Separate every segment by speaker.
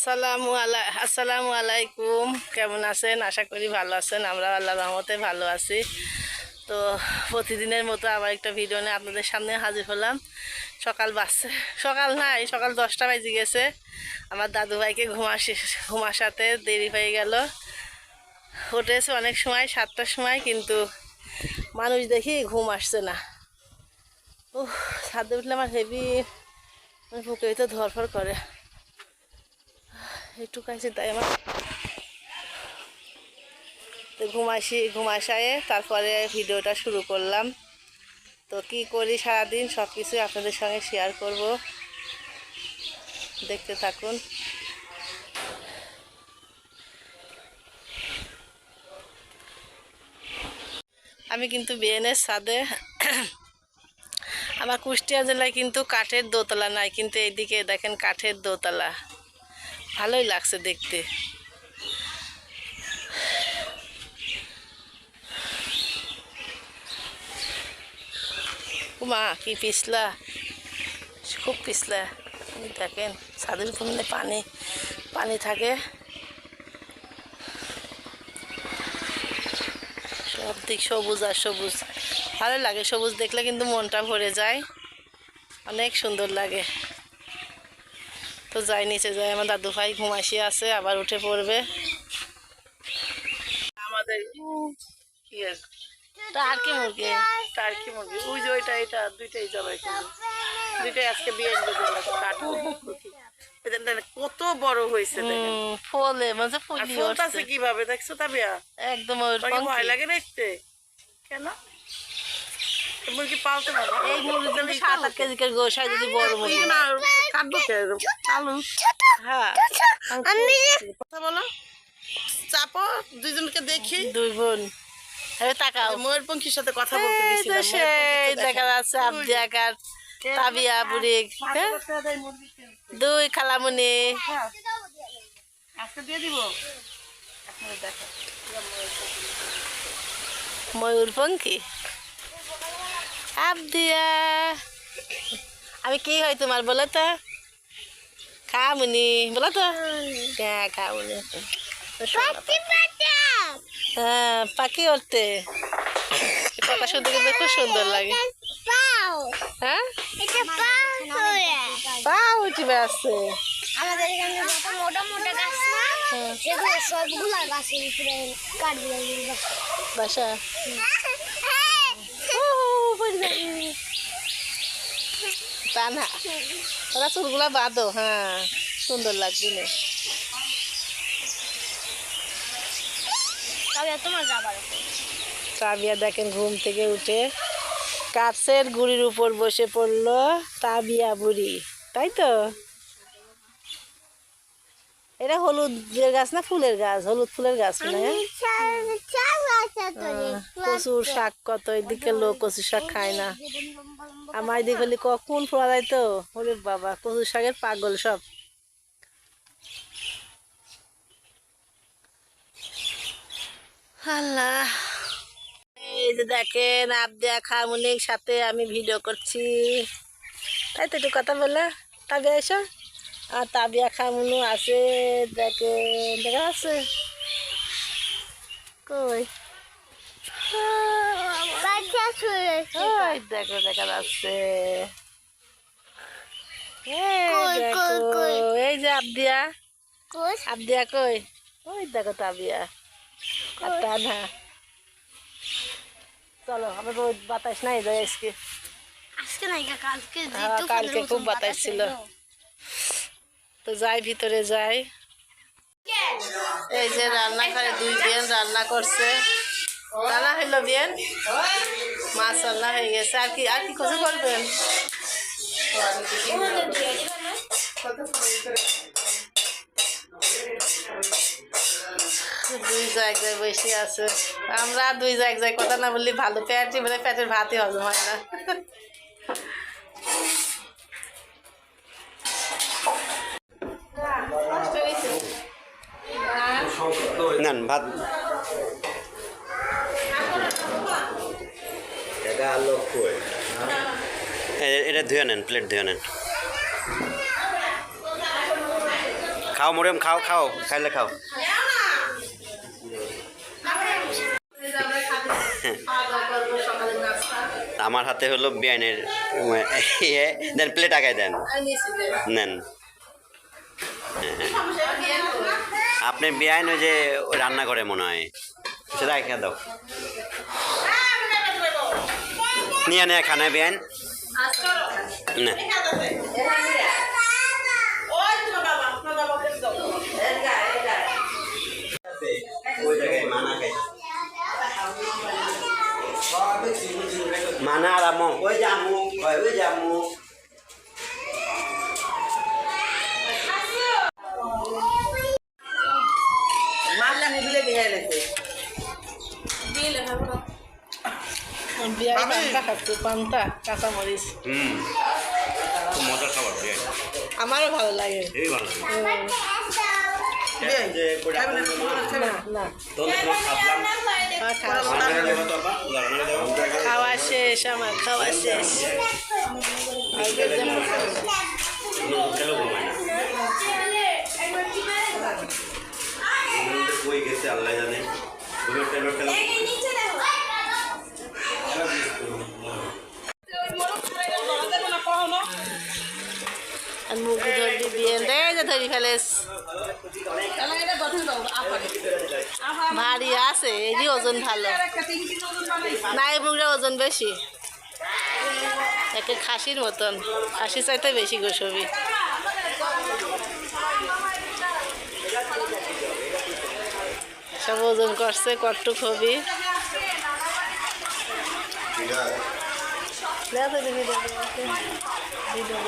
Speaker 1: আসসালামু আলাই আসসালামু আলাইকুম। কেমন আছেন? আশা করি ভালো আছেন। আমরা আল্লাহ রহমতে ভালো আছি। তো প্রতিদিনের মতো আবার একটা ভিডিও নিয়ে আপনাদের সামনে হাজির হলাম। সকাল বাসছে সকাল নাই, সকাল দশটা বাজে গেছে। আমার দাদু ভাইকে ঘুমাসি ঘুমাসাতে দেরি হয়ে গেল। উঠেছে অনেক সময়, সাতটার সময়, কিন্তু মানুষ দেখি ঘুম আসছে না। ও ছাদে উঠলে আমার হেভি বুকে তো ধরফর করে। একটু কাছে তাই আমার তো ঘুমাসি ঘুমাসায়ে তারপরে ভিডিওটা শুরু করলাম। তো কি করি সারাদিন? সব কিছু আপনাদের সঙ্গে শেয়ার করব। দেখতে থাকুন। আমি কিন্তু বিএনএস ছাদে। আমার কুষ্টিয়া জেলায় কিন্তু কাঠের দোতলা নাই, কিন্তু এইদিকে দেখেন কাঠের দোতলা। ভালোই লাগছে দেখতে। মা কি পিছলা? খুব পিছলা। দেখেন, ছাদের মানে পানি পানি থাকে। সব দিক সবুজ আর সবুজ। ভালো লাগে সবুজ দেখলে, কিন্তু মনটা ভরে যায়। অনেক সুন্দর লাগে। তো যাই নিচে যাই আমার দাদু ভাই ঘুমাসি আছে আবার উঠে পড়বে। আমাদের টার্কি মুরগি। টার্কি মুরগি। ওই যে ওইটা এটা দুইটাই জবাই করব দুইটাই আজকে বিয়ে কত বড় হয়েছে ফলে মানে
Speaker 2: কীভাবে? দেখছ তাবিয়া
Speaker 1: একদম
Speaker 2: ভয় লাগে দেখতে? কেন? মুরগি পালতে পারো
Speaker 1: এই মুরগিগুলো সাত আট কেজি করে যদি বড় মুরগি।
Speaker 2: না কাটবো চালু
Speaker 1: হ্যাঁ
Speaker 2: বলো। চাপো দুইজনকে দেখি।
Speaker 1: দুই বোন। এই তাকাও
Speaker 2: ময়ূরপঙ্খীর সাথে কথা বলতে দিছিলাম
Speaker 1: সেই দেখা। যাচ্ছে আব্দি আকার তাবিয়া বুড়ি হ্যাঁ? দুই খালামুনি।
Speaker 2: আজকে দিয়ে দিব?
Speaker 1: ময়ূরপঙ্খী আবদিয়া আমি কি হয় তোমার বলো তো? খামুনি বলো তো? হ্যাঁ খামুনি। হ্যাঁ পাখি উঠতে কথা শুনতে কিন্তু খুব সুন্দর লাগে। হ্যাঁ? পা উঠিবে আছে।
Speaker 3: আমাদের এখানে যত মোটা মোটা গাছ না সেগুলো সবগুলা গাছের উপরে কাঠ দিয়ে
Speaker 1: বাসা। যাবে। তা না ওরা চুলগুলা বাঁধো হ্যাঁ সুন্দর লাগবে না।
Speaker 3: যাবার
Speaker 1: তাবিয়া দেখেন ঘুম থেকে উঠে কাছের গুড়ির উপর বসে পড়ল তাবিয়া বুড়ি তাই তো? এটা হলুদের গাছ না ফুলের গাছ? হলুদ ফুলের গাছ কচুর শাক কত এদিকে লোক কচুর শাক খায় না। আমার এদিকে হলে কখন ফোয়া যায় তো? ওরে বাবা কচুর শাকের পাগল সব। আল্লাহ। এই যে দেখেন আবদিয়া খামুনির সাথে আমি ভিডিও করছি। তাই তো একটু কথা বলে। তাবিয়া এসো। আর তাবিয়া খামুনু আছে দেখেন দেখা আছে। কই দেখো দেখা যাচ্ছে। এই দেখো, যে আবদিয়া। আবদিয়া কই? ওই দেখো তাবিয়া। আর তা না চলো আমার রোদ বাতাস নাই যাই আজকে।
Speaker 3: আজকে নাই কালকে
Speaker 1: হ্যাঁ, কালকে খুব বাতাস ছিল। তো যাই, ভিতরে যাই। এই যে রান্না করে দুই বিয়েন রান্না করছে। রান্না হইল বিয়েন মাছ রান্না হয়ে গেছে। আর কি আর কি কিছু করবেন? দুই জায়গায় বসে আছে। আমরা দুই জায়গায় কথা না বললি ভালো। পেটে বলে পেটের ভাতই হজম হয় না।
Speaker 4: নেন ভাত। এটা ধুয়ে নেন প্লেট ধুয়ে নেন। খাও মরিয়ম খাও খাও খাইলে খাও। আমার হাতে হলো বিয়ানের ইয়ে দেন প্লেট আগায় দেন। নেন। আপনি বিয়ান ওই যে রান্না করে মনে হয়। সেটা এখানে দাও। নিয়ে নে খানা বিয়ান না। মানা আর আমো ওই যে আমু ওই যে
Speaker 1: খাচ্ছি পান্তা কাঁচামরিচ।
Speaker 4: হুম খুব খাবার
Speaker 1: আমারও ভালো লাগে।
Speaker 4: এই ভালো
Speaker 1: খাওয়া শেষ আমার খাওয়া শেষ।
Speaker 4: কই গেছে আল্লাহ জানে ঘুমের ট্যাবলেট খেলাম
Speaker 1: আর মুরগি ধরবি দিয়ে দে যে ধরি ফেলেস ভারী আছে এরই ওজন ভালো। না এই ওজন বেশি। একে খাসির মতন। খাসি চাইতে বেশি গোসবি। সব ওজন করছে দেখি ভিডিও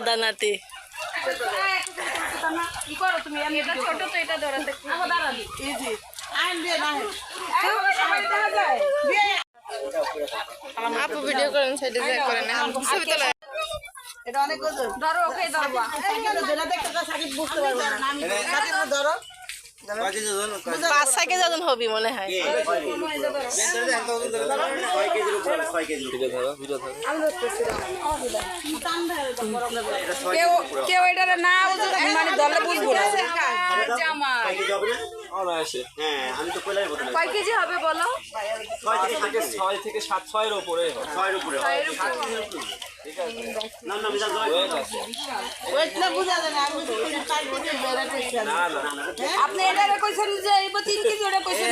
Speaker 1: দেখি দাদা নাতি আপু ভিডিও করেন সাইডে করেন ছবি তোলা।
Speaker 2: এটা অনেক ধরো ওকে ধরবা দেখতে সাকিব বুঝতে পারব না। ধরো।
Speaker 1: পাঁচ সাইকে যাজন হবি মনে হয়।
Speaker 2: কেউ কেউ এটা না মানে ধরলে বুঝব না।
Speaker 4: হ্যাঁ আমি তো কইলাই বলতে
Speaker 2: কয় কেজি হবে বলো?
Speaker 4: ছয় থেকে সাত ছয়ের উপরে ছয়ের উপরে না না বিশাল
Speaker 2: ওইটা বুঝা যায় না আমি চার কেজি বেড়াতে আপনি এটা কইছেন যে তিন কেজি ওটা কইছেন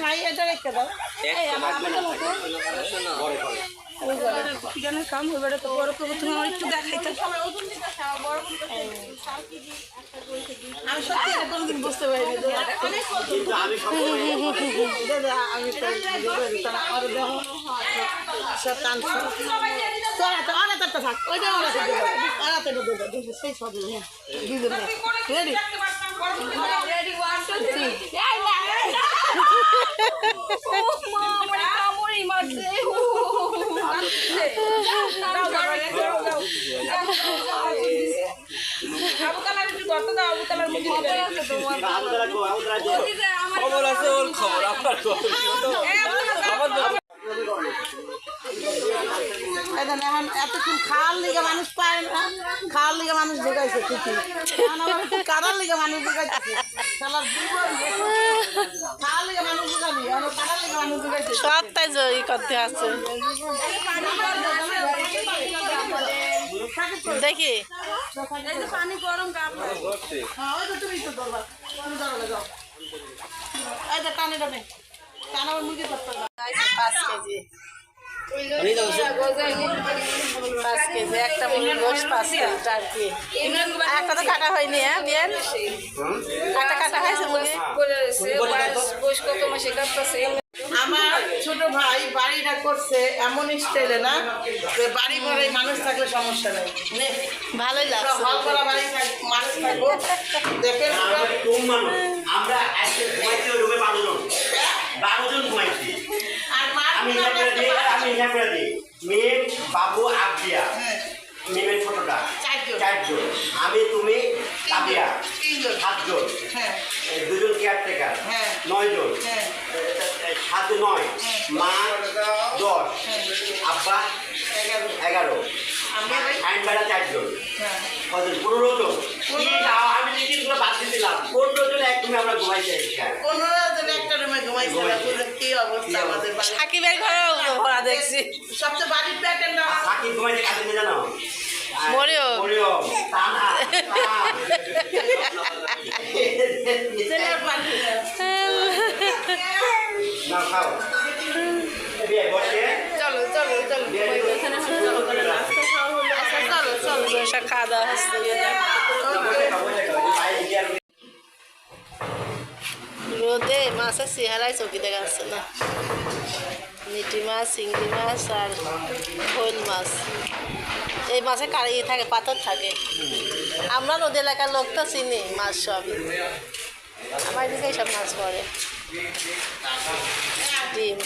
Speaker 2: খাই এটা রেখে দাও। জানেন কাম তো বড় করব তুমি আমার একটু দেখাইতে আমি সত্যি কোনোদিন বুঝতে পারিনি সেই সব
Speaker 4: গো আবুদারা গো
Speaker 2: এখন এখন এতক্ষণ খাওয়ার লিগে মানুষ পায় না খাওয়ার লিগে মানুষ ঢুকাইছে আবার কাটার লিগে মানুষ ঢুকাইছে
Speaker 1: সব তাই জয়ী করতে আছে। দেখি।
Speaker 2: পানি গরম গাম ওই তো তুমি তো ধরবা তুমি ধরো যাও টানে টানে টানা মুরগি ধরতে
Speaker 1: পাঁচ কেজি একটা মুরগির গোশ পাঁচ কেজি টার্কি একটা তো কাটা হয়নি হ্যাঁ একটা কাটা হয়েছে মুরগি
Speaker 2: আমার ছোট ভাই বাড়িটা করছে এমন স্টাইলে না যে বাড়ি ঘরে মানুষ থাকলে সমস্যা নেই।
Speaker 1: ভালোই লাগছে।
Speaker 2: হল করা বাড়ি মানুষ থাকব। দেখেন
Speaker 4: আমরা কম মানুষ। আমরা আজকে ঘুমাইছি রুমে বারো জন। বারো জন ঘুমাইছি। আমি হিসাব করে দিয়ে আমি হিসাব করে দিই। মিম বাবু আবদিয়া
Speaker 2: হ্যাঁ।
Speaker 4: মিমের ছোটটা।
Speaker 2: চারজন।
Speaker 4: আমি তুমি
Speaker 2: তিনজন।
Speaker 4: সাতজন।
Speaker 2: হ্যাঁ।
Speaker 4: এ, দুজন কেয়ারটেকার।
Speaker 2: হ্যাঁ।
Speaker 4: নয়জন।
Speaker 2: হ্যাঁ।
Speaker 4: সাত নয়। মা দশ। আব্বা
Speaker 2: এগারো।
Speaker 4: এগারো। আইন বেড়া চারজন।
Speaker 2: হ্যাঁ।
Speaker 4: কজন? পনেরো জন। কি আমি লিখিতগুলো বাদ দিলাম। পনেরো জন একদমই আমরা ঘুমাইছি এখানে।
Speaker 2: পনেরো জন একটা রুমে ঘুমাইছিলাম কি অবস্থা আমাদের
Speaker 1: সাকিবের ঘরেও ভরা দেখছি।
Speaker 2: সবচেয়ে বাড়ির প্যাটার্ন
Speaker 4: আর সাকিব ঘুমাইছে কাছে নিয়ে জানো?
Speaker 1: মরিয়ম।
Speaker 4: মরিয়ম।
Speaker 2: চলো চলো চলো।
Speaker 1: খাওয়া দাওয়া হচ্ছে রোদে মাছের চেহারাই চকি দেখা যাচ্ছে না। মিটি মাছ চিংড়ি মাছ আর শোল মাছ। এই মাছে কারি থাকে, পাথর থাকে। আমরা নদী এলাকার লোক তো চিনি মাছ সবই আমার দিকে সব মাছ পড়ে। ডিম।